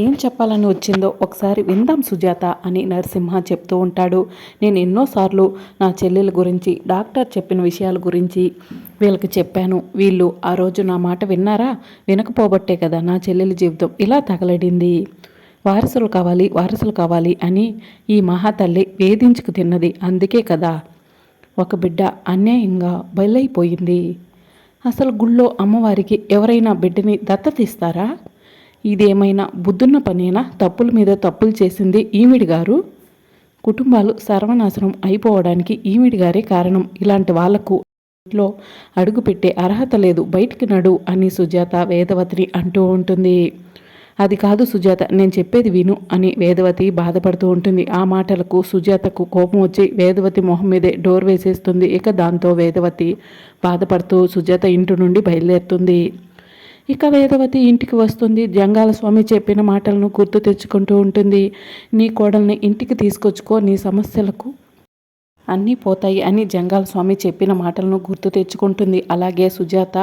ఏం చెప్పాలని వచ్చిందో ఒకసారి విందాం సుజాత అని నరసింహ చెప్తూ ఉంటాడు. నేను ఎన్నోసార్లు నా చెల్లెల గురించి డాక్టర్ చెప్పిన విషయాల గురించి వీళ్ళకి చెప్పాను. వీళ్ళు ఆ రోజు నా మాట విన్నారా? వినకపోబట్టే కదా నా చెల్లెల జీవితం ఇలా తగలడింది. వారసులు కావాలి వారసులు కావాలి అని ఈ మహాతల్లి వేధించుకు తిన్నది. అందుకే కదా ఒక బిడ్డ అన్యాయంగా బలైపోయింది. అసలు గుళ్ళో అమ్మవారికి ఎవరైనా బిడ్డని దత్తతిస్తారా ఇదేమైనా బుద్ధున్న పనేనా? తప్పుల మీద తప్పులు చేసింది ఈవిడి గారు. కుటుంబాలు సర్వనాశనం అయిపోవడానికి ఈవిడి గారే కారణం. ఇలాంటి వాళ్ళకు ఇంట్లో అడుగుపెట్టే అర్హత లేదు. బయటికి నడు అని సుజాత వేదవతిని అంటూ ఉంటుంది. అది కాదు సుజాత నేను చెప్పేది విను అని వేదవతి బాధపడుతూ ఉంటుంది. ఆ మాటలకు సుజాతకు కోపం వచ్చి వేదవతి మొహం మీదే డోర్ వేసేస్తుంది. ఇక దాంతో వేదవతి బాధపడుతూ సుజాత ఇంటి నుండి బయలుదేరుతుంది. ఇక వేదవతి ఇంటికి వస్తుంది. జంగాల స్వామి చెప్పిన మాటలను గుర్తు తెచ్చుకుంటూ ఉంటుంది. నీ కోడల్ని ఇంటికి తీసుకొచ్చుకో నీ సమస్యలకు అన్నీ పోతాయి అని జంగాల స్వామి చెప్పిన మాటలను గుర్తు తెచ్చుకుంటుంది. అలాగే సుజాత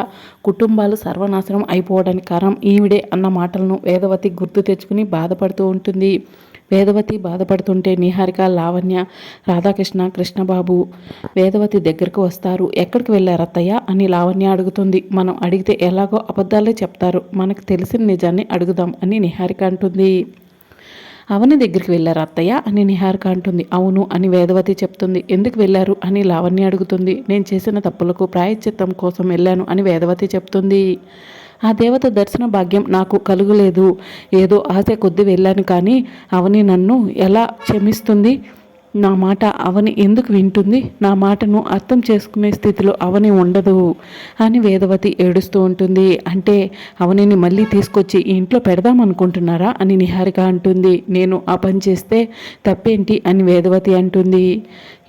కుటుంబాలు సర్వనాశనం అయిపోవడానికి కారణం ఈవిడే అన్న మాటలను వేదవతి గుర్తు తెచ్చుకుని బాధపడుతూ ఉంటుంది. వేదవతి బాధపడుతుంటే నిహారిక లావణ్య రాధాకృష్ణ కృష్ణబాబు వేదవతి దగ్గరకు వస్తారు. ఎక్కడికి వెళ్ళారు అత్తయ్య? అని లావణ్య అడుగుతుంది. మనం అడిగితే ఎలాగో అబద్ధాలే చెప్తారు. మనకు తెలిసిన నిజాన్ని అడుగుదాం అని నిహారిక అంటుంది. అవని దగ్గరికి వెళ్ళారు అత్తయ్య? అని నిహారిక అంటుంది. అవును అని వేదవతి చెప్తుంది. ఎందుకు వెళ్ళారు? అని లావణ్య అడుగుతుంది. నేను చేసిన తప్పులకు ప్రాయశ్చిత్తం కోసం వెళ్ళాను అని వేదవతి చెప్తుంది. ఆ దేవత దర్శన భాగ్యం నాకు కలుగులేదు. ఏదో ఆశ కొద్ది వెళ్ళాను కానీ అవని నన్ను ఎలా క్షమిస్తుంది? నా మాట అవని ఎందుకు వింటుంది? నా మాటను అర్థం చేసుకునే స్థితిలో అవని ఉండదు అని వేదవతి ఏడుస్తూ ఉంటుంది. అంటే అవనిని మళ్ళీ తీసుకొచ్చి ఇంట్లో ఇంట్లో పెడదామనుకుంటున్నారా అని నిహారిక అంటుంది. నేను ఆ పని చేస్తే తప్పేంటి అని వేదవతి అంటుంది.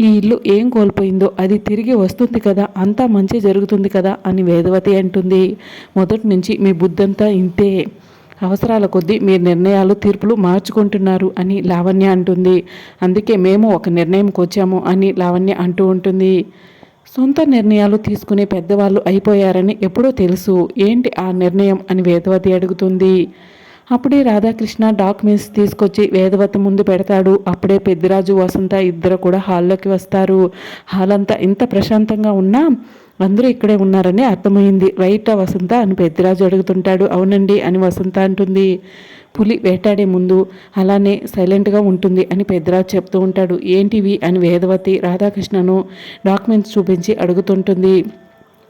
ఈ ఇల్లు ఏం కోల్పోయిందో అది తిరిగి వస్తుంది కదా అంతా మంచి జరుగుతుంది కదా అని వేదవతి అంటుంది. మొదటి నుంచి మీ బుద్ధంతా ఇంతే. అవసరాల కొద్దీ మీ నిర్ణయాలు తీర్పులు మార్చుకుంటున్నారు అని లావణ్య అంటుంది. అందుకే మేము ఒక నిర్ణయంకి వచ్చాము అని లావణ్య అంటూ ఉంటుంది. సొంత నిర్ణయాలు తీసుకునే పెద్దవాళ్ళు అయిపోయారని ఎప్పుడో తెలుసు. ఏంటి ఆ నిర్ణయం అని వేదవతి అడుగుతుంది. అప్పుడే రాధాకృష్ణ డాక్యుమెంట్స్ తీసుకొచ్చి వేదవతి ముందు పెడతాడు. అప్పుడే పెద్దిరాజు వసంత ఇద్దరు కూడా హాల్లోకి వస్తారు. హాల్ అంతా ఇంత ప్రశాంతంగా ఉన్నా అందరూ ఇక్కడే ఉన్నారని అర్థమైంది. రైట్ వసంత? అని పెద్దిరాజు అడుగుతుంటాడు. అవునండి అని వసంత అంటుంది. పులి వేటాడే ముందు అలానే సైలెంట్గా ఉంటుంది అని పెద్దరాజు చెప్తూ ఉంటాడు. ఏంటివి? అని వేదవతి రాధాకృష్ణను డాక్యుమెంట్స్ చూపించి అడుగుతుంటుంది.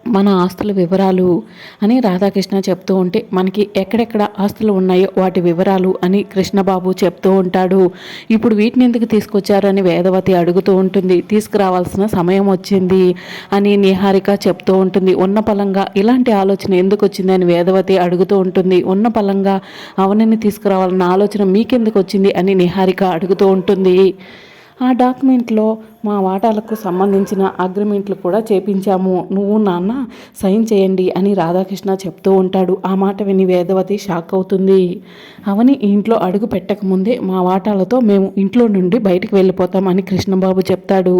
మన ఆస్తుల వివరాలు అని రాధాకృష్ణ చెప్తూ ఉంటే మనకి ఎక్కడెక్కడ ఆస్తులు ఉన్నాయో వాటి వివరాలు అని కృష్ణబాబు చెప్తూ ఉంటాడు. ఇప్పుడు వీటిని ఎందుకు తీసుకొచ్చారని వేదవతి అడుగుతూ ఉంటుంది. తీసుకురావాల్సిన సమయం వచ్చింది అని నిహారిక చెప్తూ ఉంటుంది. ఉన్న పలంగా ఇలాంటి ఆలోచన ఎందుకు వచ్చింది అని వేదవతి అడుగుతూ ఉంటుంది. ఉన్న పలంగా అవనని తీసుకురావాలన్న ఆలోచన మీకెందుకు వచ్చింది అని నిహారిక అడుగుతూ ఉంటుంది. ఆ డాక్యుమెంట్లో మా వాటాలకు సంబంధించిన అగ్రిమెంట్లు కూడా చేపించాము. నువ్వు నాన్న సైన్ చేయండి అని రాధాకృష్ణ చెప్తూ ఉంటాడు. ఆ మాట విని వేదవతి షాక్ అవుతుంది. అవని ఇంట్లో అడుగు పెట్టకముందే మా వాటాలతో మేము ఇంట్లో నుండి బయటకు వెళ్ళిపోతాం అని కృష్ణబాబు చెప్తాడు.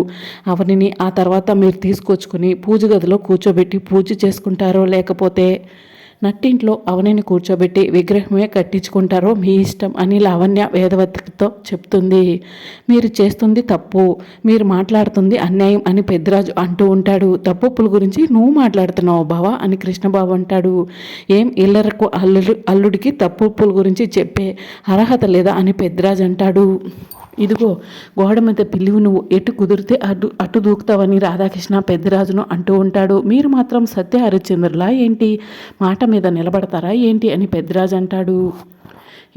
అవనిని ఆ తర్వాత మీరు తీసుకొచ్చుకొని పూజ గదిలో కూర్చోబెట్టి పూజ చేసుకుంటారో లేకపోతే నట్టింట్లో అవనిని కూర్చోబెట్టి విగ్రహమే కట్టించుకుంటారో మీ ఇష్టం అని లావణ్య వేదవతితో చెప్తుంది. మీరు చేస్తుంది తప్పు మీరు మాట్లాడుతుంది అన్యాయం అని పెద్దరాజు అంటూ ఉంటాడు. తప్పుప్పుల గురించి నువ్వు మాట్లాడుతున్నావు బావా అని కృష్ణబాబు అంటాడు. ఏం ఇల్లరకు అల్లుడు అల్లుడికి తప్పుప్పుల గురించి చెప్పే అర్హత లేదా అని పెద్దరాజు అంటాడు. ఇదిగో గోడ మీద పిల్లివి నువ్వు ఎటు కుదిరితే అటు అటు దూకుతావని రాధాకృష్ణ పెద్దరాజును అంటూ ఉంటాడు. మీరు మాత్రం సత్య హరిశ్చంద్రులా ఏంటి? మాట మీద నిలబడతారా ఏంటి అని పెద్దరాజు అంటాడు.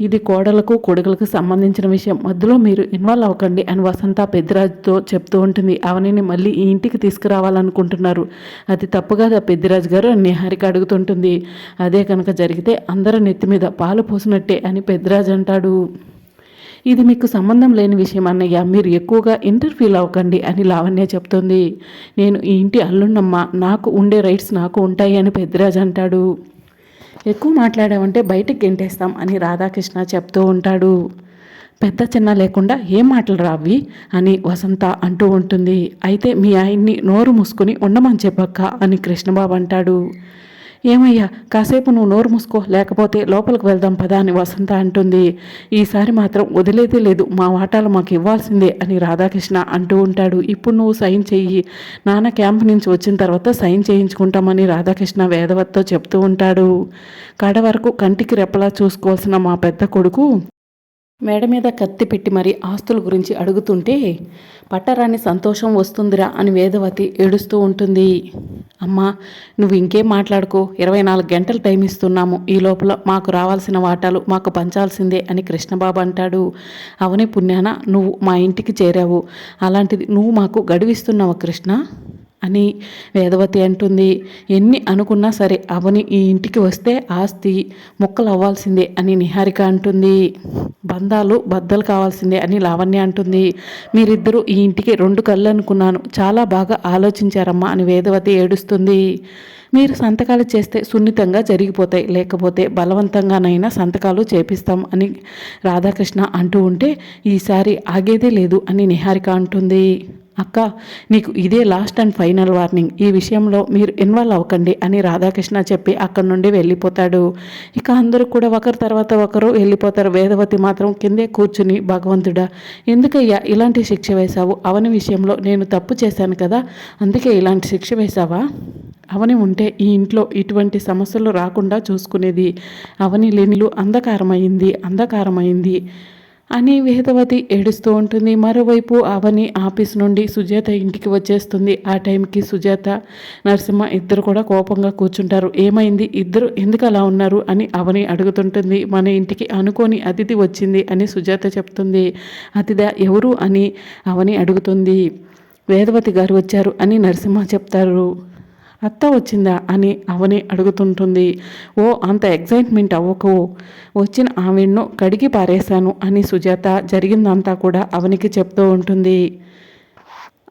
ఇది కోడలకు కొడుకులకు సంబంధించిన విషయం. మధ్యలో మీరు ఇన్వాల్వ్ అవ్వకండి అని వసంత పెద్దిరాజుతో చెప్తూ ఉంటుంది. అవనిని మళ్ళీ ఈ ఇంటికి తీసుకురావాలనుకుంటున్నారు. అది తప్పుగా పెద్దిరాజు గారు అని నిహారిక అడుగుతుంటుంది. అదే కనుక జరిగితే అందరూ నెత్తి మీద పాలు పోసినట్టే అని పెద్దిరాజు అంటాడు. ఇది మీకు సంబంధం లేని విషయం అన్నయ్య. మీరు ఎక్కువగా ఇంటర్ఫీల్ అవ్వకండి అని లావణ్య చెప్తుంది. నేను ఈ ఇంటి అల్లున్నమ్మ నాకు ఉండే రైట్స్ నాకు ఉంటాయి అని పెద్దిరాజు అంటాడు. ఎక్కువ మాట్లాడామంటే బయటకు గెంటేస్తాం అని రాధాకృష్ణ చెప్తూ ఉంటాడు. పెద్ద చిన్న లేకుండా ఏం మాటలు రావి అని వసంత అంటూ ఉంటుంది. అయితే మీ ఆయన్ని నోరు మూసుకొని ఉండమని చెప్పక్క అని కృష్ణబాబు అంటాడు. ఏమయ్యా కాసేపు నువ్వు నోరు మూసుకో లేకపోతే లోపలికి వెళ్దాం పదా అని వసంత అంటుంది. ఈసారి మాత్రం వదిలేదే లేదు మా వాటాలు మాకు ఇవ్వాల్సిందే అని రాధాకృష్ణ అంటూ ఉంటాడు. ఇప్పుడు నువ్వు సైన్ చెయ్యి. నాన్న క్యాంప్ నుంచి వచ్చిన తర్వాత సైన్ చేయించుకుంటామని రాధాకృష్ణ వేదవత్తో చెప్తూ ఉంటాడు. కడ వరకు కంటికి రెప్పలా చూసుకోవాల్సిన మా పెద్ద కొడుకు మేడ మీద కత్తి పెట్టి మరి ఆస్తుల గురించి అడుగుతుంటే పట్టరాని సంతోషం వస్తుందిరా అని వేదవతి ఏడుస్తూ ఉంటుంది. అమ్మా నువ్వు ఇంకేం మాట్లాడుకో ఇరవై నాలుగు గంటలు టైం ఇస్తున్నాము. ఈ లోపల మాకు రావాల్సిన వాటాలు మాకు పంచాల్సిందే అని కృష్ణబాబు అంటాడు. అవని పుణ్యాన నువ్వు మా ఇంటికి చేరావు. అలాంటిది నువ్వు మాకు గడువిస్తున్నావా కృష్ణ? అని వేదవతి అంటుంది. ఎన్ని అనుకున్నా సరే అవని ఈ ఇంటికి వస్తే ఆస్తి ముక్కలు అవ్వాల్సిందే అని నిహారిక అంటుంది. బంధాలు బద్దలు కావాల్సిందే అని లావణ్య అంటుంది. మీరిద్దరూ ఈ ఇంటికి రెండు కళ్ళు అనుకున్నాను. చాలా బాగా ఆలోచించారమ్మా అని వేదవతి ఏడుస్తుంది. మీరు సంతకాలు చేస్తే సున్నితంగా జరిగిపోతాయి. లేకపోతే బలవంతంగానైనా సంతకాలు చేపిస్తాం అని రాధాకృష్ణ అంటూ ఉంటే ఈసారి ఆగేదే లేదు అని నిహారిక అంటుంది. అక్క నీకు ఇదే లాస్ట్ అండ్ ఫైనల్ వార్నింగ్ ఈ విషయంలో మీరు ఇన్వాల్వ్ అవ్వకండి అని రాధాకృష్ణ చెప్పి అక్కడి నుండి వెళ్ళిపోతాడు. ఇక అందరూ కూడా ఒకరి తర్వాత ఒకరు వెళ్ళిపోతారు. వేదవతి మాత్రం కిందే కూర్చుని భగవంతుడా ఎందుకయ్యా ఇలాంటి శిక్ష వేశావు? అవని విషయంలో నేను తప్పు చేశాను కదా అందుకే ఇలాంటి శిక్ష వేశావా? అవని ఉంటే ఈ ఇంట్లో ఇటువంటి సమస్యలు రాకుండా చూసుకునేది. అవని లేనిలు అంధకారమైంది అంధకారమైంది. అని వేదవతి ఏడుస్తూ ఉంటుంది. మరోవైపు అవని ఆఫీస్ నుండి సుజాత ఇంటికి వచ్చేస్తుంది. ఆ టైంకి సుజాత నరసింహ ఇద్దరు కూడా కోపంగా కూర్చుంటారు. ఏమైంది? ఇద్దరు ఎందుకు అలా ఉన్నారు? అని అవని అడుగుతుంటుంది. మన ఇంటికి అనుకోని అతిథి వచ్చింది అని సుజాత చెప్తుంది. అతిథ ఎవరు? అని అవని అడుగుతుంది. వేదవతి గారు వచ్చారు అని నరసింహ చెప్తారు. అత్త వచ్చిందా అని అవని అడుగుతుంటుంది. ఓ అంత ఎగ్జైట్మెంట్ అవ్వకు. వచ్చిన ఆవిడ్ను కడిగి పారేశాను అని సుజాత జరిగిందంతా కూడా అవనికి చెప్తూ ఉంటుంది.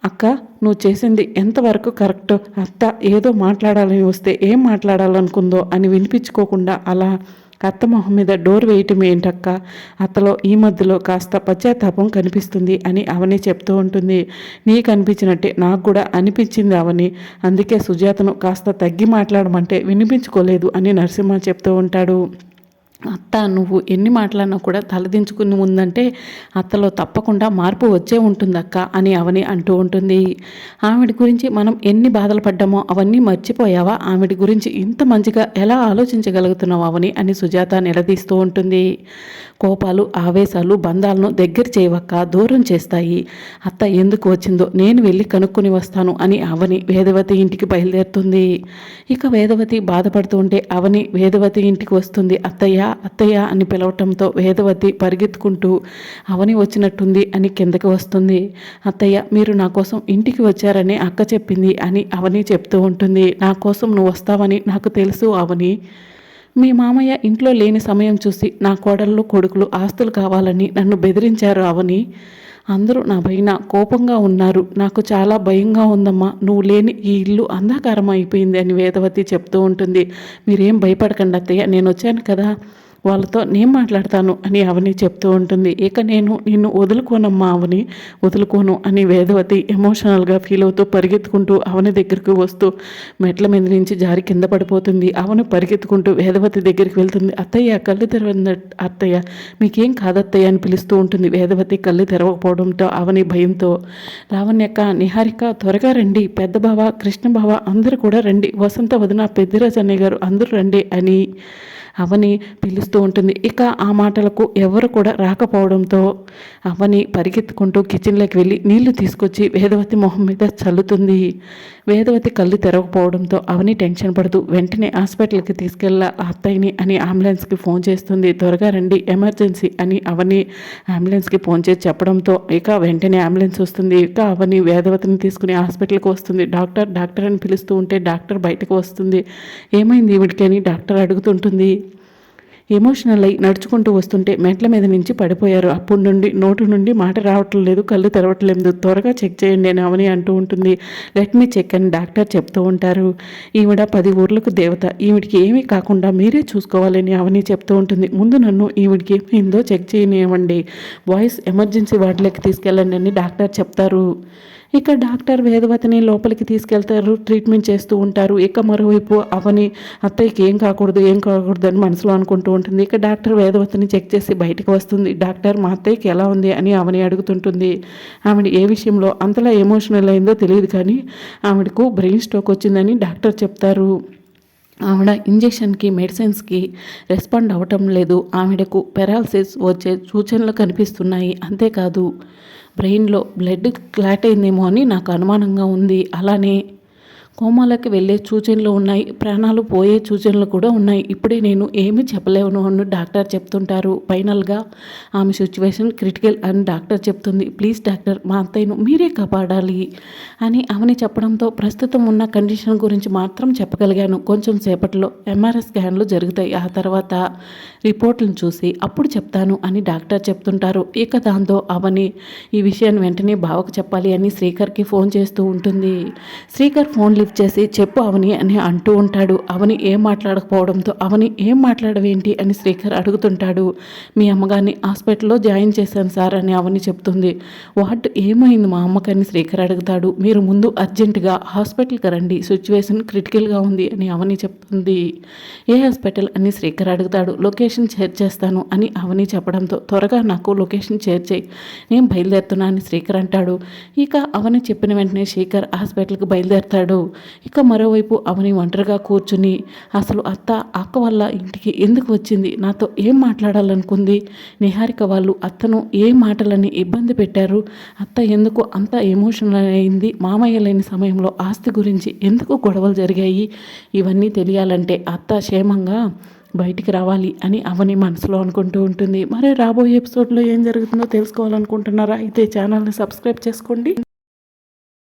అక్క నువ్వు చేసింది ఎంతవరకు కరెక్ట్? అత్త ఏదో మాట్లాడాలని వస్తే ఏం మాట్లాడాలనుకుందో అని వినిపించుకోకుండా అలా అత్త మొహం మీద డోర్ వేయటం ఏంటక్క? అత్తలో ఈ మధ్యలో కాస్త పశ్చాత్తాపం కనిపిస్తుంది అని అవని చెప్తూ ఉంటుంది. నీకు అనిపించినట్టే నాకు కూడా అనిపించింది అవని. అందుకే సుజాతను కాస్త తగ్గి మాట్లాడమంటే వినిపించుకోలేదు అని నరసింహ చెప్తూ ఉంటాడు. అత్త నువ్వు ఎన్ని మాట్లాడినా కూడా తలదించుకుని ఉందంటే అత్తలో తప్పకుండా మార్పు వచ్చే ఉంటుంది అక్క అని అవని అంటూ ఉంటుంది. ఆవిడ గురించి మనం ఎన్ని బాధలు పడ్డామో అవన్నీ మర్చిపోయావా? ఆవిడ గురించి ఇంత మంచిగా ఎలా ఆలోచించగలుగుతున్నావు అవని అని సుజాత నిలదీస్తూ ఉంటుంది. కోపాలు ఆవేశాలు బంధాలను దగ్గర చేయవక్క దూరం చేస్తాయి. అత్త ఎందుకు వచ్చిందో నేను వెళ్ళి కనుక్కొని వస్తాను అని అవని వేదవతి ఇంటికి బయలుదేరుతుంది. ఇక వేదవతి బాధపడుతూ ఉంటే అవని వేదవతి ఇంటికి వస్తుంది. అత్తయ్య అత్తయ్య అని పిలవటంతో వేదవతి పరిగెత్తుకుంటూ అవని వచ్చినట్టుంది అని కిందకి వస్తుంది. అత్తయ్య మీరు నా కోసం ఇంటికి వచ్చారని అక్క చెప్పింది అని అవని చెప్తూ ఉంటుంది. నా కోసం నువ్వు వస్తావని నాకు తెలుసు అవని. మీ మామయ్య ఇంట్లో లేని సమయం చూసి నా కోడళ్ళు కొడుకులు ఆస్తులు కావాలని నన్ను బెదిరించారు అవని. అందరూ నా పైన కోపంగా ఉన్నారు. నాకు చాలా భయంగా ఉందమ్మా. నువ్వు లేని ఈ ఇల్లు అంధకారం అయిపోయింది అని వేదవతి చెప్తూ ఉంటుంది. మీరేం భయపడకండి అత్తయ్య నేను వచ్చాను కదా. వాళ్ళతో నేను మాట్లాడతాను అని అవని చెప్తూ ఉంటుంది. ఇక నేను నిన్ను వదులుకోనమ్మా అవని వదులుకోను అని వేదవతి ఎమోషనల్గా ఫీల్ అవుతూ పరిగెత్తుకుంటూ అవని దగ్గరికి వస్తూ మెట్ల మీద నుంచి జారి కింద పడిపోతుంది. అవను పరిగెత్తుకుంటూ వేదవతి దగ్గరికి వెళ్తుంది. అత్తయ్య కళ్ళు తెరవంద అత్తయ్య మీకేం కాదత్తయ్య అని పిలుస్తూ ఉంటుంది. వేదవతి కళ్ళు తెరవకపోవడంతో అవని భయంతో రావణ్యక్క నిహారిక త్వరగా రండి. పెద్ద బావ కృష్ణ బావ అందరూ కూడా రండి. వసంత వదిన పెద్దిరాజన్నయ్య గారు అందరూ రండి అని అవని పిలుస్తూ ఉంటుంది. ఇక ఆ మాటలకు ఎవరు కూడా రాకపోవడంతో అవని పరిగెత్తుకుంటూ కిచెన్లోకి వెళ్ళి నీళ్ళు తీసుకొచ్చి వేదవతి మొహం మీద చల్లుతుంది. వేదవతి కళ్ళు తెరవకపోవడంతో అవని టెన్షన్ పడుతూ వెంటనే హాస్పిటల్కి తీసుకెళ్ళ అత్తయ్యని అని అంబులెన్స్కి ఫోన్ చేస్తుంది. త్వరగా రండి ఎమర్జెన్సీ అని అవని అంబులెన్స్కి ఫోన్ చేసి చెప్పడంతో ఇక వెంటనే అంబులెన్స్ వస్తుంది. ఇక అవని వేదవతిని తీసుకుని హాస్పిటల్కి వస్తుంది. డాక్టర్ డాక్టర్ అని పిలుస్తూ ఉంటే డాక్టర్ బయటకు వస్తుంది. ఏమైంది ఈవిడికి అని డాక్టర్ అడుగుతుంటుంది. ఎమోషనల్ అయి నడుచుకుంటూ వస్తుంటే మెట్ల మీద నుంచి పడిపోయారు. అప్పటి నుండి నోటు నుండి మాట రావటం లేదు కళ్ళు తెరవట్లేదు త్వరగా చెక్ చేయండి అని అవని అంటూ ఉంటుంది. లెట్ మీ చెక్ అని డాక్టర్ చెప్తూ ఉంటారు. ఈవిడ పది ఊర్లకు దేవత. ఈవిడికి ఏమీ కాకుండా మీరే చూసుకోవాలని అవని చెప్తూ ఉంటుంది. ముందు నన్ను ఈవిడికి ఏమైందో చెక్ చేయనివ్వండి. వాయిస్ ఎమర్జెన్సీ వార్డులోకి తీసుకెళ్ళండి అని డాక్టర్ చెప్తారు. ఇక డాక్టర్ వేదవతిని లోపలికి తీసుకెళ్తారు ట్రీట్మెంట్ చేస్తూ ఉంటారు. ఇక మరోవైపు అవని అత్తయ్యకి ఏం కాకూడదు ఏం కాకూడదు అని మనసులో అనుకుంటూ ఉంటుంది. ఇక డాక్టర్ వేదవతిని చెక్ చేసి బయటకు వస్తుంది. డాక్టర్ మా అత్తయ్యకి ఎలా ఉంది? అని అవని అడుగుతుంటుంది. ఆవిడ ఏ విషయంలో అంతలా ఎమోషనల్ అయిందో తెలియదు కానీ ఆవిడకు బ్రెయిన్ స్ట్రోక్ వచ్చిందని డాక్టర్ చెప్తారు. ఆవిడ ఇంజెక్షన్కి మెడిసిన్స్కి రెస్పాండ్ అవ్వటం లేదు. ఆవిడకు పెరాలసిస్ వచ్చే సూచనలు కనిపిస్తున్నాయి. అంతేకాదు బ్రెయిన్లో బ్లడ్ క్లాట్ అయిందేమో అని నాకు అనుమానంగా ఉంది. అలానే కోమాలకి వెళ్ళే సూచనలు ఉన్నాయి ప్రాణాలు పోయే సూచనలు కూడా ఉన్నాయి. ఇప్పుడే నేను ఏమీ చెప్పలేను అని డాక్టర్ చెప్తుంటారు. ఫైనల్గా ఆమె సిచ్యువేషన్ క్రిటికల్ అని డాక్టర్ చెప్తుంది. ప్లీజ్ డాక్టర్ మా అత్తయ్యను మీరే కాపాడాలి అని ఆమెని చెప్పడంతో ప్రస్తుతం ఉన్న కండిషన్ గురించి మాత్రం చెప్పగలిగాను. కొంచెం సేపట్లో ఎంఆర్ఎస్ స్కాన్లు జరుగుతాయి. ఆ తర్వాత రిపోర్ట్లను చూసి అప్పుడు చెప్తాను అని డాక్టర్ చెప్తుంటారు. ఇక దాంతో అవని ఈ విషయాన్ని వెంటనే బావకు చెప్పాలి అని శ్రీకర్కి ఫోన్ చేస్తూ ఉంటుంది. శ్రీకర్ ఫోన్ లిఫ్ట్ చేసి చెప్పు అవని అని అంటూ ఉంటాడు. అవని ఏం మాట్లాడకపోవడంతో అవని ఏం మాట్లాడవేంటి? అని శ్రీకర్ అడుగుతుంటాడు. మీ అమ్మగారిని హాస్పిటల్లో జాయిన్ చేశాను సార్ అని అవని చెప్తుంది. వాట్? ఏమైంది మా అమ్మకని శ్రీకర్ అడుగుతాడు. మీరు ముందు అర్జెంటుగా హాస్పిటల్కి రండి. సిచ్యువేషన్ క్రిటికల్గా ఉంది అని అవని చెప్తుంది. ఏ హాస్పిటల్? అని శ్రీకర్ అడుగుతాడు. లొకేషన్ షేర్ చేస్తాను అని అవని చెప్పడంతో త్వరగా నాకు లొకేషన్ షేర్ చేయి. నేను బయలుదేరుతున్నా అని శ్రీకర్ అంటాడు. ఇక అవని చెప్పిన వెంటనే శేఖర్ హాస్పిటల్కి బయలుదేరుతాడు. ఇక మరోవైపు అవని ఒంటరిగా కూర్చుని అసలు అత్త అక్క వల్ల ఇంటికి ఎందుకు వచ్చింది? నాతో ఏం మాట్లాడాలనుకుంది? నిహారిక వాళ్ళు అత్తను ఏ మాటలని ఇబ్బంది పెట్టారు? అత్త ఎందుకు అంత ఎమోషనల్ అయింది? మామయ్య లేని సమయంలో ఆస్తి గురించి ఎందుకు గొడవలు జరిగాయి? ఇవన్నీ తెలియాలంటే అత్త క్షేమంగా బయటికి రావాలి అని అవని మనసులో అనుకుంటూ ఉంటుంది. మరి రాబోయే ఎపిసోడ్లో ఏం జరుగుతుందో తెలుసుకోవాలనుకుంటున్నారా? అయితే ఛానల్ని సబ్స్క్రైబ్ చేసుకోండి.